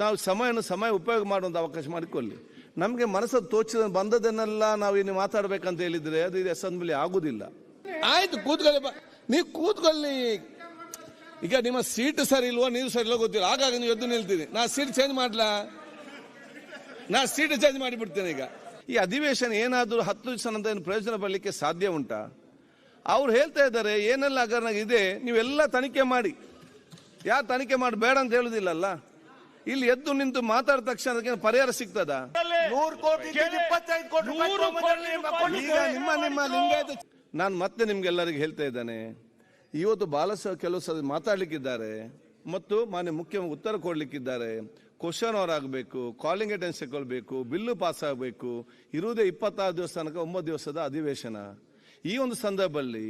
ನಾವು ಸಮಯನ ಸಮಯ ಉಪಯೋಗ ಮಾಡುವಂಥ ಅವಕಾಶ ಮಾಡಿಕೊಳ್ಳಿ ನಮಗೆ ಮನಸ್ಸು ತೋಚಿದ ಬಂದದನ್ನೆಲ್ಲ ನಾವು ಇನ್ನು ಮಾತಾಡಬೇಕಂತ ಹೇಳಿದ್ರೆ ಅದು ಇದು ಅಸೆಂಬ್ಲಿ ಆಗುದಿಲ್ಲ. ಆಯ್ತು ಕೂತ್ಕೊಳ್ಳಿ ನೀವು ಕೂತ್ಕೊಳ್ಳಿ. ಈಗ ನಿಮ್ಮ ಸೀಟ್ ಸರಿ ಇಲ್ವೋ ನೀವು ಸರಿ ಇಲ್ವೋ ಗೊತ್ತಿಲ್ಲ. ಹಾಗಾಗಿ ನೀವು ಎದ್ದು ನಿಲ್ತೀರಿ. ನಾ ಸೀಟ್ ಚೇಂಜ್ ಮಾಡ್ಲಾ? ನಾ ಸೀಟ್ ಚೇಂಜ್ ಮಾಡಿಬಿಡ್ತೇನೆ ಈಗ. ಈ ಅಧಿವೇಶನ ಏನಾದರೂ ಹತ್ತು ದಿವಸ ನಂತರ ಏನು ಪ್ರಯೋಜನ ಬರಲಿಕ್ಕೆ ಸಾಧ್ಯ ಉಂಟಾ? ಅವ್ರು ಹೇಳ್ತಾ ಇದ್ದಾರೆ ಏನೆಲ್ಲ ಹಗರಣ ಇದೆ ನೀವೆಲ್ಲ ತನಿಖೆ ಮಾಡಿ. ಯಾರು ತನಿಖೆ ಮಾಡಿ ಬೇಡ ಅಂತ ಹೇಳುದಿಲ್ಲಲ್ಲ ಇಲ್ಲಿ ಎದ್ದು ನಿಂತು ಮಾತಾಡಿದ ತಕ್ಷಣ ಅದಕ್ಕೆ ಪರಿಹಾರ ಸಿಗ್ತದ? ನಿಮ್ಮ ನಿಮ್ಮ ನಿಮ್ಮ ಲಿಂಗಾಯತ ನಾನು ಮತ್ತೆ ನಿಮ್ಗೆಲ್ಲರಿಗೆ ಹೇಳ್ತಾ ಇದ್ದೇನೆ. ಇವತ್ತು ಬಾಲಸ ಕೆಲವು ಸಲ ಮಾತಾಡ್ಲಿಕ್ಕಿದ್ದಾರೆ ಮತ್ತು ಮಾನ್ಯ ಮುಖ್ಯ ಉತ್ತರ ಕೊಡ್ಲಿಕ್ಕಿದ್ದಾರೆ. ಕ್ವಶನ್ ಅವರ್ ಆಗಬೇಕು ಕಾಲಿಂಗ್ ಅಟೆನ್ಸ್ ತಗೊಳ್ಬೇಕು ಬಿಲ್ಲು ಪಾಸ್ ಆಗಬೇಕು. ಇರುವುದೇ ಇಪ್ಪತ್ತಾರು ದಿವಸ ತನಕ ಒಂಬತ್ತು ದಿವಸದ ಅಧಿವೇಶನ. ಈ ಒಂದು ಸಂದರ್ಭದಲ್ಲಿ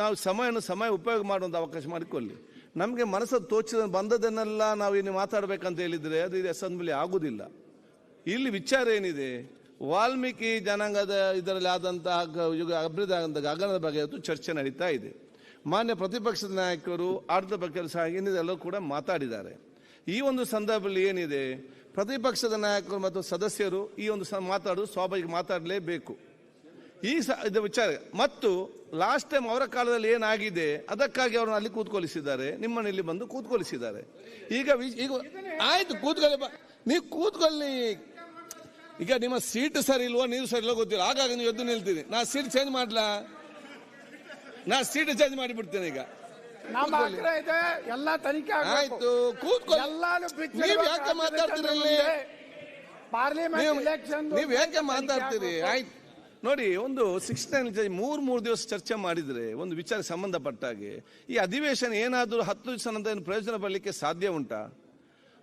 ನಾವು ಸಮಯನ ಸಮಯ ಉಪಯೋಗ ಮಾಡುವಂಥ ಅವಕಾಶ ಮಾಡಿಕೊಳ್ಳಿ ನಮಗೆ ಮನಸ್ಸು ತೋಚಿದ ಬಂದದನ್ನೆಲ್ಲ ನಾವು ಇನ್ನು ಮಾತಾಡಬೇಕಂತ ಹೇಳಿದರೆ ಅದು ಇದು ಅಸೆಂಬ್ಲಿ ಆಗುವುದಿಲ್ಲ ಇಲ್ಲಿ ವಿಚಾರ ಏನಿದೆ? ವಾಲ್ಮೀಕಿ ಜನಾಂಗದ ಇದರಲ್ಲಿ ಆದಂತಹ ಯುಗ ಅಭಿವೃದ್ಧಿ ಗಗನದ ಬಗ್ಗೆ ಇವತ್ತು ಚರ್ಚೆ ನಡೀತಾ ಇದೆ. ಮಾನ್ಯ ಪ್ರತಿಪಕ್ಷದ ನಾಯಕರು ಆಡಳಿತ ಪಕ್ಷದ ಸಹ ಕೂಡ ಮಾತಾಡಿದ್ದಾರೆ. ಈ ಒಂದು ಸಂದರ್ಭದಲ್ಲಿ ಏನಿದೆ? ಪ್ರತಿಪಕ್ಷದ ನಾಯಕರು ಮತ್ತು ಸದಸ್ಯರು ಈ ಒಂದು ಮಾತಾಡೋದು ಸ್ವಾಭಾವಿಕ ಮಾತಾಡಲೇಬೇಕು. ಈ ಸ ಇದು ವಿಚಾರ. ಮತ್ತು ಲಾಸ್ಟ್ ಟೈಮ್ ಅವರ ಕಾಲದಲ್ಲಿ ಏನಾಗಿದೆ ಅದಕ್ಕಾಗಿ ಅವ್ರನ್ನ ಅಲ್ಲಿ ಕೂತ್ಕೊಳಿಸಿದ್ದಾರೆ ನಿಮ್ಮನ್ನ ಇಲ್ಲಿ ಬಂದು ಕೂತ್ಕೊಳಿಸಿದ್ದಾರೆ ಈಗ ಈಗ ಆಯ್ತು ಕೂತ್ಕೊಳ್ಳಿ ನೀವು ಕೂತ್ಕೊಳ್ಳಿ. ಈಗ ನಿಮ್ಮ ಸೀಟ್ ಸರಿ ಇಲ್ವೋ ನೀವು ಸರಿ ಇಲ್ವೋ ಗೊತ್ತಿಲ್ಲ. ಹಾಗಾಗಿ ನೀವು ಎದ್ದು ನಿಲ್ತೀರಿ. ನಾ ಸೀಟ್ ಚೇಂಜ್ ಮಾಡ್ಲಾ? ನಾ ಸೀಟ್ ಚೇಂಜ್ ಮಾಡಿಬಿಡ್ತೇನೆ ಈಗ. ಎಲ್ಲ ತನಿಖೆ. ಆಯ್ತು ಕೂತ್ಕೊಳ್ಳಿ. ಎಲ್ಲಾನು ಬಿಚ್ಚಿಡ್ಬೇಕು. ನೀವು ಯಾಕೆ ಮಾತಾಡ್ತೀರಿ? ಪಾರ್ಲಿಮೆಂಟ್ ನೀವು ಯಾಕೆ ಮಾತಾಡ್ತೀರಿ? ಆಯ್ತು. ನೋಡಿ, ಒಂದು ಸಿಕ್ಸ್ ನೈನ್ ಮೂರು ಮೂರು ದಿವಸ ಚರ್ಚೆ ಮಾಡಿದರೆ, ಒಂದು ವಿಚಾರ ಸಂಬಂಧಪಟ್ಟಾಗೆ ಈ ಅಧಿವೇಶನ ಏನಾದರೂ ಹತ್ತು ದಿವಸ ನಂತರ ಏನು ಪ್ರಯೋಜನ ಬರಲಿಕ್ಕೆ ಸಾಧ್ಯ ಉಂಟಾ?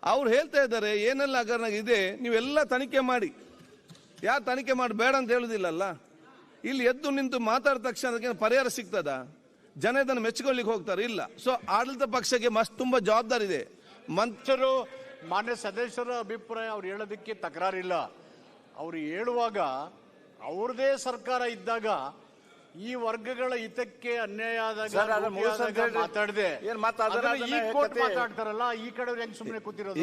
ಅವ್ರು ಹೇಳ್ತಾ ಇದ್ದಾರೆ, ಏನೆಲ್ಲ ಹಗರಣ ಇದೆ, ನೀವೆಲ್ಲ ತನಿಖೆ ಮಾಡಿ. ಯಾರು ತನಿಖೆ ಮಾಡಿ, ಬೇಡ ಅಂತ ಹೇಳುದಿಲ್ಲಲ್ಲ? ಇಲ್ಲಿ ಎದ್ದು ನಿಂತು ಮಾತಾಡಿದ ತಕ್ಷಣ ಅದಕ್ಕೆ ಪರಿಹಾರ ಸಿಗ್ತದ? ಜನ ಇದನ್ನು ಮೆಚ್ಚಿಕೊಳ್ಳಿಕ್ಕೆ ಹೋಗ್ತಾರೆ, ಇಲ್ಲ. ಸೊ ಆಡಳಿತ ಪಕ್ಷಕ್ಕೆ ಮಸ್ತ್ ತುಂಬಾ ಜವಾಬ್ದಾರಿ ಇದೆ. ಮಂಚರು ಮಾನ್ಯ ಸದಸ್ಯರ ಅಭಿಪ್ರಾಯ ಅವ್ರು ಹೇಳೋದಕ್ಕೆ ತಕರಾರಿಲ್ಲ. ಅವ್ರು ಹೇಳುವಾಗ ಅವ್ರದೇ ಸರ್ಕಾರ ಇದ್ದಾಗ ಈ ವರ್ಗಗಳ ಹಿತಕ್ಕೆ ಅನ್ಯಾಯ ಆದಾಗ ಮಾತಾಡ್ದೆ. ಮಾತಾಡ್ತಾರಲ್ಲ ಈ ಕಡೆ ಹೆಂಗ್ ಸುಮ್ಮನೆ ಕೂತಿರೋದು?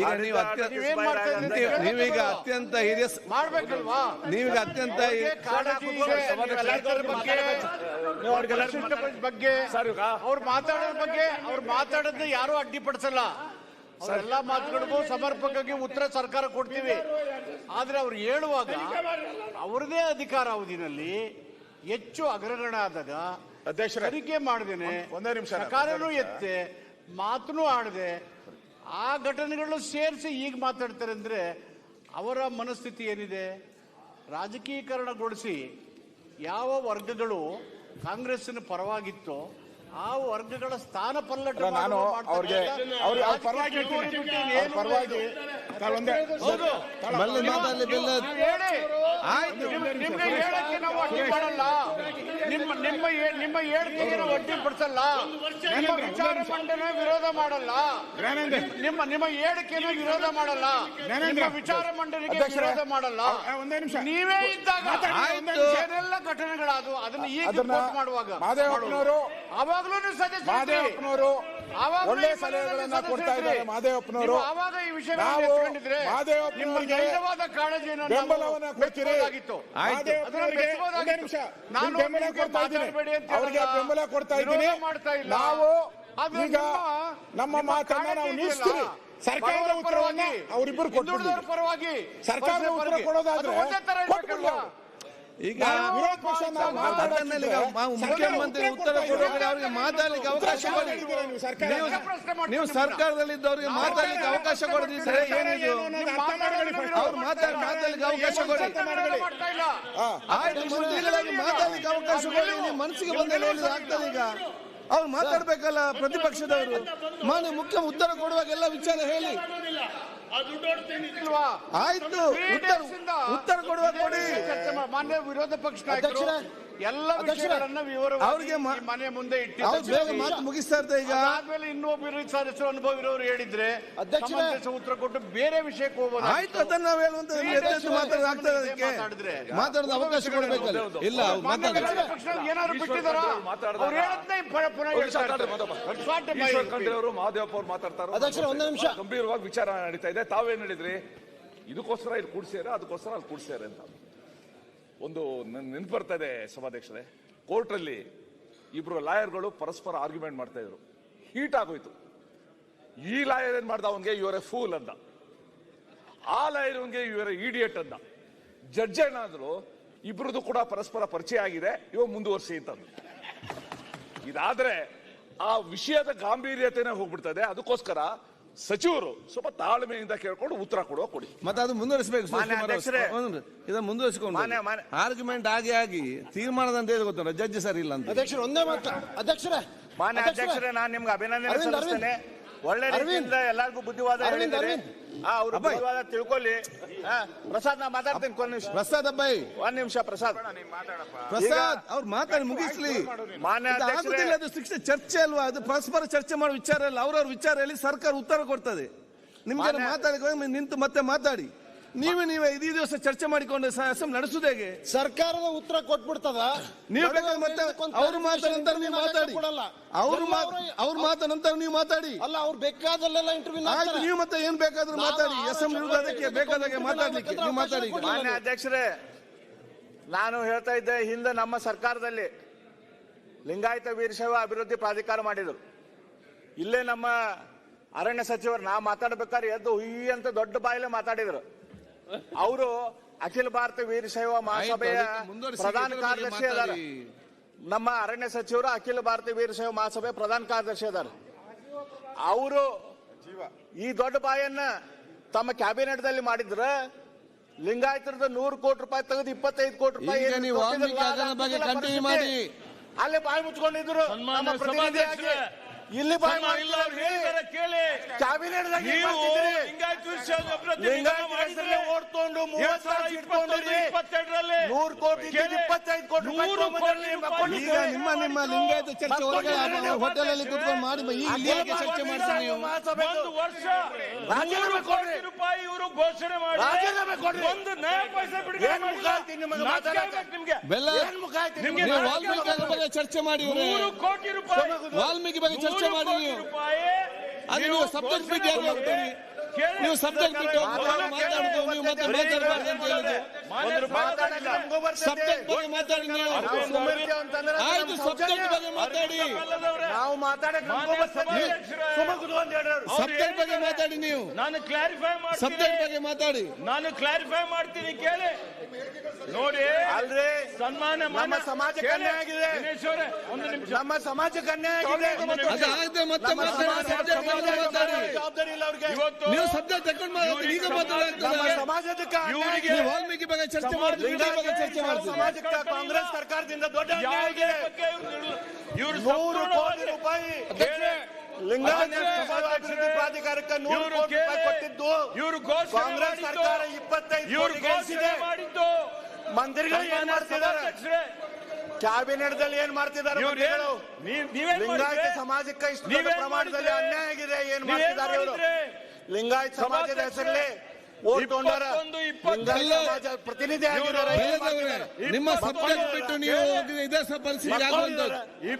ನೀವೀಗ ಅತ್ಯಂತ ಹಿರಿಯ ಮಾಡ್ಬೇಕಲ್ವಾ? ನೀವೀಗ ಅತ್ಯಂತ ಬಗ್ಗೆ ಅವ್ರು ಮಾತಾಡೋದ್ರ ಬಗ್ಗೆ ಅವ್ರು ಮಾತಾಡೋದನ್ನ ಯಾರು ಅಡ್ಡಿಪಡಿಸಲ್ಲ. ಎಲ್ಲ ಮಾತುಗಳಿಗೂ ಸಮರ್ಪಕವಾಗಿ ಉತ್ತರ ಸರ್ಕಾರ ಕೊಡ್ತೀವಿ. ಆದರೆ ಅವ್ರು ಹೇಳುವಾಗ ಅವರದೇ ಅಧಿಕಾರ ಅವಧಿನಲ್ಲಿ ಹೆಚ್ಚು ಅಗ್ರಗಣ ಆದಾಗ ಅಧ್ಯಕ್ಷ ತನಿಖೆ ಮಾಡದೇನೆ ಒಂದೇ ನಿಮಿಷ. ಸರ್ಕಾರನೂ ಎತ್ತೆ ಮಾತು ಆಡದೆ. ಆ ಘಟನೆಗಳು ಸೇರಿಸಿ ಈಗ ಮಾತಾಡ್ತಾರೆ ಅಂದ್ರೆ ಅವರ ಮನಸ್ಥಿತಿ ಏನಿದೆ? ರಾಜಕೀಕರಣಗೊಳಿಸಿ ಯಾವ ವರ್ಗಗಳು ಕಾಂಗ್ರೆಸ್ಸಿನ ಪರವಾಗಿತ್ತೋ ಆ ವರ್ಗಗಳ ಸ್ಥಾನ ಪಲ್ಲಟ ನಾನು ಅವ್ರಿಗೆ ಅವ್ರಿಗೆ ಪರವಾಗಿ ಪರವಾಗಿ ನಿಮ್ಮ ನಿಮ್ಮ ನಿಮ್ಮ ಹೇಳಿಕೆಗೆ ನಾವು ಅಡ್ಡಿ ಪಡಿಸಲ್ಲ ನಿಮ್ಮ ವಿಚಾರ ಮಂಡನೆ ವಿರೋಧ ಮಾಡಲ್ಲ. ನಿಮ್ಮ ನಿಮ್ಮ ಹೇಳಿಕೆಯನ್ನು ವಿರೋಧ ಮಾಡಲ್ಲ. ನಿಮ್ಮ ವಿಚಾರ ಮಂಡನೆಗೆ ವಿರೋಧ ಮಾಡಲ್ಲ. ಒಂದೇ ನಿಮಿಷ. ನೀವೇ ಇದ್ದಾಗ ಆಯ್ತು. ಏನೆಲ್ಲ ಘಟನೆಗಳಾದವು. ಅದನ್ನ ಈಗ ರಿಪೋರ್ಟ್ ಮಾಡುವಾಗ. ಅವಾಗ್ಲೂ ನೀವು ಸದಸ್ಯರಿದ್ರಿ. ಒಳ್ಳೆ ಸಲಹೆಗಳನ್ನ ಕೊಡ್ತಾ. ಇದ್ದಾರೆ ಕಾಳಜಿಯನ್ನು ಬೆಂಬಲವನ್ನ ಕೊಡ್ತೀರಿ. ನಿಮಿಷ ಬೆಂಬಲ ಕೊಡ್ತಾ ಇದ್ದೀನಿ. ಅವರಿಗೆ. ಬೆಂಬಲ ಕೊಡ್ತಾ ಇದ್ದೀನಿ. ನಾವು ಈಗ ನಮ್ಮ ಮಾತನ್ನ ನಾವು ನಿಲ್ಲಿಸ್ತೀವಿ ಸರ್ಕಾರದ ಉತ್ತರವನ್ನ ಅವರಿಬ್ಬರು ಕೊಟ್ಟು ಸರ್ಕಾರದ ಉತ್ತರ. ಕೊಡೋದಾದ್ರೆ ಈಗ ಮುಖ್ಯಮಂತ್ರಿ ಉತ್ತರ ಕೊಡೋಕೆ ಅವರಿಗೆ ಮಾತಾಡ್ಲಿಕ್ಕೆ ಅವಕಾಶ ಕೊಡಿ ನೀವು ಸರ್ಕಾರದಲ್ಲಿ ಇದ್ದವರಿಗೆ ಮಾತಾಡಲಿಕ್ಕೆ ಅವಕಾಶ ಕೊಡದಿದ್ರೆ ಏನಿದು? ಅವ್ರು ಮಾತಾಡಿ ಮಾತಾಡ್ಲಿಕ್ಕೆ ಅವಕಾಶ ಕೊಡಿ. ಆಯ್ತು ಮಾತಾಡ್ಲಿಕ್ಕೆ ಅವಕಾಶ ಕೊಡಿ ನೀವು ಮನಸ್ಸಿಗೆ ಬಂದ ಆಗ್ತದೆ ಈಗ? ಅವ್ರು ಮಾತಾಡ್ಬೇಕಲ್ಲ ಪ್ರತಿಪಕ್ಷದವರು. ಮಾನ್ಯ ಮುಖ್ಯ ಉತ್ತರ ಕೊಡುವಾಗ ಎಲ್ಲ ವಿಚಾರ ಹೇಳಿ? ಆಯ್ತು. ಉತ್ತರ ಕೊಡುವ ಕೊಡಿ. ಮಾನ್ಯ ವಿರೋಧ ಪಕ್ಷ. ಎಲ್ಲ ವಿಷಯಗಳನ್ನ ಅವ್ರಿಗೆ ಮಾ- ಮನೆ ಮುಂದೆ ಅವ್ರು ಬೇಗ ಇಟ್ಟಿದ್ದಾರೆ ಮಾತು ಮುಗಿಸ್ತಾ ಇರ್ತಾರೆ ಈಗ. ಆದ್ಮೇಲೆ ಇನ್ನೊಬ್ಬರು ಸದಸ್ಯರು ಅನುಭವ ಇರೋರು ಹೇಳಿದ್ರೆ ಅಧ್ಯಕ್ಷರೇ. ಸಮಂಜಸ ಉತ್ತರ ಕೊಟ್ಟು ಬೇರೆ ವಿಷಯಕ್ಕೆ ಹೋಗೋದು ಆಯ್ತು ಅದನ್ನ ನಾವು ಹೇಳುವಂತ ಎದ್ದೆದ್ದು ಮಾತಾಡೋದು ಆಗ್ತದೆ ಅದಕ್ಕೆ ಮಾತಾಡಿದ್ರೆ ಮಾತಾಡೋದು ಅವಕಾಶ ಕೊಡ್ಬೇಕಲ್ಲ ಇಲ್ಲ ಅವ್ರು ಮಾತಾಡ್ತಾರೆ ಏನಾದ್ರು ಬಿಟ್ಟಿದಾರ ಅವ್ರು ಹೇಳದ್ನೇ ಪುನಃ ಪುನಃ ಹೇಳ್ತಾ ಇರ್ತಾರೆ. That's what my Eshwar Khandre ಅವರು ಮಹಾದೇವಪ್ಪ ಅವರು ಮಾತಾಡ್ತಾರೆ ಅಧ್ಯಕ್ಷರೇ, ಒಂದೇ ನಿಮಿಷ. ಗಂಭೀರವಾಗಿ ವಿಚಾರ ನಡೀತಾ ಇದೆ. ತಾವೇನ್ ಹೇಳಿದ್ರಿ? ಇದಕ್ಕೋಸ್ಕರ ಇಲ್ಲಿ ಕೂಡ್ಸ್ಯಾರ ಅದಕ್ಕೋಸ್ಕರ ಅಲ್ಲಿ ಕೂಡ್ಸ್ಯಾರ ಅಂತ. ಒಂದು ನೆನಪು ಬರ್ತಾ ಇದೆ ಸಭಾಧ್ಯಕ್ಷರೇ. ಕೋರ್ಟಲ್ಲಿ ಇಬ್ಬರು ಲಾಯರ್ಗಳು ಪರಸ್ಪರ ಆರ್ಗ್ಯುಮೆಂಟ್ ಮಾಡ್ತಾ ಇದ್ರು. ಹೀಟ್ ಆಗೋಯ್ತು. ಈ ಲಾಯರ್ ಏನ್ ಮಾಡ್ದ? ಅವನ್ಗೆ ಇವರ ಫೂಲ್ ಅಂದ. ಆ ಲಾಯರ್ ಅವನ್ಗೆ ಇವರ ಇಡಿಯಟ್ ಅಂದ. ಜಡ್ಜ್ ಏನಾದ್ರು ಇಬ್ರದ್ದು ಕೂಡ ಪರಸ್ಪರ ಪರಿಚಯ ಆಗಿದೆ, ಇವ ಮುಂದುವರ್ಸಿ ಅಂತಂದು ಇದಾದ್ರೆ, ಆ ವಿಷಯದ ಗಾಂಭೀರ್ಯತೆನೇ ಹೋಗ್ಬಿಡ್ತದೆ. ಅದಕ್ಕೋಸ್ಕರ ಸಚಿವರು ಸ್ವಲ್ಪ ತಾಳ್ಮೆಯಿಂದ ಕೇಳ್ಕೊಂಡು ಉತ್ತರ ಕೊಡುವ ಕೊಡಿ. ಮತ್ತೆ ಅದು ಮುಂದುವರಿಸಬೇಕು. ಇದನ್ನ ಮುಂದುವರಿಸಿಕೊಂಡು ಆರ್ಗ್ಯುಮೆಂಟ್ ಆಗಿ ಆಗಿ ತೀರ್ಮಾನದಂತ ಹೇಳಿ ಗೊತ್ತಲ್ಲ ಜಡ್ಜ್ ಸರಿ ಇಲ್ಲ ಅಂತ. ಅಧ್ಯಕ್ಷರು ಒಂದೇ ಮಾತು. ಅಧ್ಯಕ್ಷರೇ. ಮಾನ್ಯ ಅಧ್ಯಕ್ಷರೇ, ನಾನು ನಿಮ್ಗೆ ಅಭಿನಂದನೆ ಸಲ್ಲಿಸ್ತೇನೆ. ಒಳ್ಳೆ. ರೀತಿಯಿಂದ ಎಲ್ಲರಿಗೂ ಬುದ್ಧಿವಾದ ಅರವಿಂದ್, ಹೇಳಿದ್ದಾರೆ ಅರವಿಂದ್. ಆ, ಅವ್ರ ಅಬ್ಬಾಯ್. ಬುದ್ಧಿವಾದ ತಿಳ್ಕೊಳ್ಳಿ. ಆ, ಪ್ರಸಾದ್ ನಾ ಮಾತಾಡ್ತೀನಿ ಒಂದ್ ನಿಮಿಷ. ಪ್ರಸಾದ್ ಅಬ್ಬಾಯಿ ಒಂದ್ ನಿಮಿಷ ಪ್ರಸಾದ್. ಪ್ರಸಾದ್ ಅವ್ರು ಮಾತಾಡಿ ಮುಗಿಸ್ಲಿ. ಮಾನ್ಯ ಇದು ಅಧ್ಯಕ್ಷರೇ. ಆಗುದಿಲ್ಲ ಅದು ಶಿಕ್ಷೆ ಚರ್ಚೆ ಅಲ್ವಾ? ಅದು ಪರಸ್ಪರ ಚರ್ಚೆ ಮಾಡೋ ವಿಚಾರ ಅಲ್ಲ ಅವ್ರವ್ರ ವಿಚಾರ ಹೇಳಿ ಸರ್ಕಾರ ಉತ್ತರ ಕೊಡ್ತದೆ. ನಿಮ್ಗೆ ಮಾತಾಡಿ ನಿಂತು ಮತ್ತೆ ಮಾತಾಡಿ. ನೀವೇ ನೀವೇ ಇದೇ ದಿವಸ ಚರ್ಚೆ ಮಾಡಿಕೊಂಡು ಅಸೆಂಬ್ಲಿ ನಡೆಸುದು ಹೇಗೆ? ಸರ್ಕಾರದ ಉತ್ತರ ಕೊಟ್ಬಿಡ್ತದ? ನೀವು ಬೇಕಾದ್ರೆ ಮತ್ತೆ ಅವ್ರು ಮಾತ ನಂತರ ನೀವು ಮಾತಾಡಿ. ಕೊಡಲ್ಲ ಅವ್ರು ಎಲ್ಲ ಅವ್ರೇ- ಮಾತ ನಂತರ ನೀವು ಮಾತಾಡಿ. ಅಲ್ಲ ಅವ್ರು ಬೇಕಾದಲ್ಲೆಲ್ಲ ಇಂಟರ್ವ್ಯೂ ನೀವು ಮತ್ತೆ ಏನ್ ಬೇಕಾದ್ರೂ ಮಾತಾಡಿ. ಎಸ್ಎಂ ಅಸೆಂಬ್ಲಿ ವರ್ಷ ಅದಕ್ಕೆ ಬೇಕಾದಾಗೆ ಮಾತಾಡ್ಲಿಕ್ಕೆ ನೀವು ಮಾತಾಡಿ. ಮಾನ್ಯ ಅಧ್ಯಕ್ಷರೇ ನಾನು ಹೇಳ್ತಾ ಇದ್ದೆ ಹಿಂದೆ ನಮ್ಮ ಸರ್ಕಾರದಲ್ಲಿ ಲಿಂಗಾಯತ ವೀರಶೈವ ಅಭಿವೃದ್ಧಿ ಪ್ರಾಧಿಕಾರ ಮಾಡಿದರು. ಇಲ್ಲೇ ನಮ್ಮ ಅರಣ್ಯ ಸಚಿವರು ನಾ ಮಾತಾಡ್ಬೇಕಾದ್ರೆ ಎದ್ದು ಹುಯಿ ಅಂತ ದೊಡ್ಡ ಬಾಯಲ್ಲೇ ಮಾತಾಡಿದರು. ಅವರು ಅಖಿಲ ಭಾರತ ವೀರಶೈವ ಮಹಾಸಭೆಯ ಪ್ರಧಾನ ಕಾರ್ಯದರ್ಶಿ ಅದಾರ ನಮ್ಮ ಅರಣ್ಯ ಸಚಿವರು ಅಖಿಲ ಭಾರತ ವೀರಶೈವ ಮಹಾಸಭೆಯ ಪ್ರಧಾನ ಕಾರ್ಯದರ್ಶಿ ಅದಾರ ಅವರು ಈ ದೊಡ್ಡ ಬಾಯನ್ನ ತಮ್ಮ ಕ್ಯಾಬಿನೆಟ್ ದಲ್ಲಿ ಮಾಡಿದ್ರ ಲಿಂಗಾಯತರದ ನೂರು ಕೋಟಿ ರೂಪಾಯಿ ತೆಗೆದು ಇಪ್ಪತ್ತೈದು ಕೋಟಿ ರೂಪಾಯಿ. ಮಾಡಿ. ಅಲ್ಲೇ ಬಾಯಿ ಮುಚ್ಕೊಂಡಿದ್ರು ನಮ್ಮ ಪ್ರತಿನಿಧಿಯಾಗಿ. ಇಲ್ಲಿ ಬಾಯಿ ಮಾಡಿಲ್ಲ ಕೇಳಿ. ಕ್ಯಾಬಿನೆಟ್ ಲಿಂಗಾಯತ ಇಪ್ಪತ್ತೆರಡರಲ್ಲಿ ನೂರು ಕೋಟಿ. ಇಪ್ಪತ್ತೈದು ಕೋಟಿ ಈಗ ನಿಮ್ಮ ನಿಮ್ಮ ಲಿಂಗಾಯತ ಚರ್ಚೆ ಹೊರಗೆ ಹೋಟೆಲ್ ಅಲ್ಲಿ ಕೂತ್ಕೊಂಡು ಮಾಡಿ ಈಗ ಚರ್ಚೆ ಮಾಡ್ತಾರೆ ಒಂದು ವರ್ಷ ರಾಜೀನಾಮೆ ಕೊಡ್ರಿ. ರೂಪಾಯಿ ಇವರು ಘೋಷಣೆ ಮಾಡಿ ರಾಜೀನಾಮೆ ಕೊಡ್ರಿ. ಒಂದು ನಯ ಪೈಸೆ ಮಾತಾಡಕ್ಕೆ? ಬೆಲ್ಲ ನಿಮ್ಗೆ? ವಾಲ್ಮೀಕಿ ಬಗ್ಗೆ ಚರ್ಚೆ ಮಾಡಿ. ನೂರು ಕೋಟಿ ರೂಪಾಯಿ ವಾಲ್ಮೀಕಿ ಬಗ್ಗೆ ಚರ್ಚೆ ಮಾಡಿ ಅದು ನೀವು ಸಬ್ಜೆಕ್ಟ್ ಬಿಟ್ಟು ಯಾರು ಹೋಗ್ತೀರಿ. ನೀವು ಸಬ್ಜೆಕ್ಟ್ ಬಿಟ್ಟು ಹೋಗ್ತಾರೆ ನೀವು ಮತ್ತೆ ಮಾತಾಡಬಾರ್ದು ಅಂತ ಹೇಳಿದ್ರು. ಸಬ್ಜೆಕ್ಟ್ ಬಗ್ಗೆ ಮಾತಾಡಿ ಆಯ್ತು ಸಬ್ಜೆಕ್ಟ್ ಬಗ್ಗೆ ಮಾತಾಡಿ. ನಾವು ಸಬ್ಜೆಕ್ಟ್ ಬಗ್ಗೆ ಮಾತಾಡಿ ನೀವು. ನಾನು ಕ್ಲಾರಿಫೈ ಮಾಡ್ತೀನಿ. ಸಬ್ಜೆಕ್ಟ್ ಬಗ್ಗೆ ಮಾತಾಡಿ. ನಾನು ಕ್ಲಾರಿಫೈ ಮಾಡ್ತೀನಿ ಕೇಳಿ. ನೋಡಿ. ಅಲ್ರಿ ಸನ್ಮಾನ ನಮ್ಮ ಸಮಾಜ ಅನ್ಯಾಯ ಆಗಿದೆ. ಒಂದು ನಿಮಿಷ. ನಮ್ಮ ಸಮಾಜ ಅನ್ಯಾಯ ಆಗಿದೆ. ಮತ್ತೆ ಜವಾಬ್ದಾರಿ ಇಲ್ಲ ಅವ್ರಿಗೆ. ಇವತ್ತು ನೀವು ಸದ್ಯ ತಗೊಂಡು ಈಗ ಇವ್ರಿಗೆ-. ನೀವು ವಾಲ್ಮೀಕಿ ಬಗ್ಗೆ ಚರ್ಚೆ ಮಾಡಿದ್ರೆ ಬಗ್ಗೆ ಚರ್ಚೆ ಮಾಡಿದ್ರು ಸಮಾಜಕ್ಕೆ ಕಾಂಗ್ರೆಸ್ ಸರ್ಕಾರದಿಂದ ದೊಡ್ಡ ಇವ್ರು- ಇವ್ರು ನೂರು ಕೋಟಿ ರೂಪಾಯಿ ಲಿಂಗಾಯತ ಅಭಿವೃದ್ಧಿ ಪ್ರಾಧಿಕಾರಕ್ಕೆ ನೂರು ಕೋಟಿ ರೂಪಾಯಿ ಕೊಟ್ಟಿದ್ದು. ಇವರು ಘೋಷಣೆ ಕಾಂಗ್ರೆಸ್ ಸರ್ಕಾರ ಇಪ್ಪತ್ತೈದು ಇವ್ರು ಕೋಟಿ ಗಳಿಸಿದೆ ಮಂದಿರಗಳು ಏನ್ ಮಾಡ್ತಿದ್ದಾರೆ ಸಭಾಧ್ಯಕ್ಷರೇ, ಕ್ಯಾಬಿನೆಟ್ ದಲ್ಲಿ ಏನ್ ಮಾಡ್ತಿದ್ದಾರೆ ಮಂತ್ರಿಗಳು? ಲಿಂಗಾಯತ? ಸಮಾಜಕ್ಕೆ ಇಷ್ಟು ಪ್ರಮಾಣದಲ್ಲಿ ಅನ್ಯಾಯ ಆಗಿದೆ ಏನ್ ಮಾಡ್ತಿದ್ದಾರೆ ಇವರು ಲಿಂಗಾಯತ ಸಮಾಜದ ಹೆಸರಲ್ಲಿ ಪ್ರತಿನಿಧಿ? ನಿಮ್ಮ ಸಬ್ಜೆಕ್ಟ್ ಬಿಟ್ಟು ನೀವು ಇದೇ ಪರಿಸ್ಥಿತಿ ಆಗುವಂತದ್ದು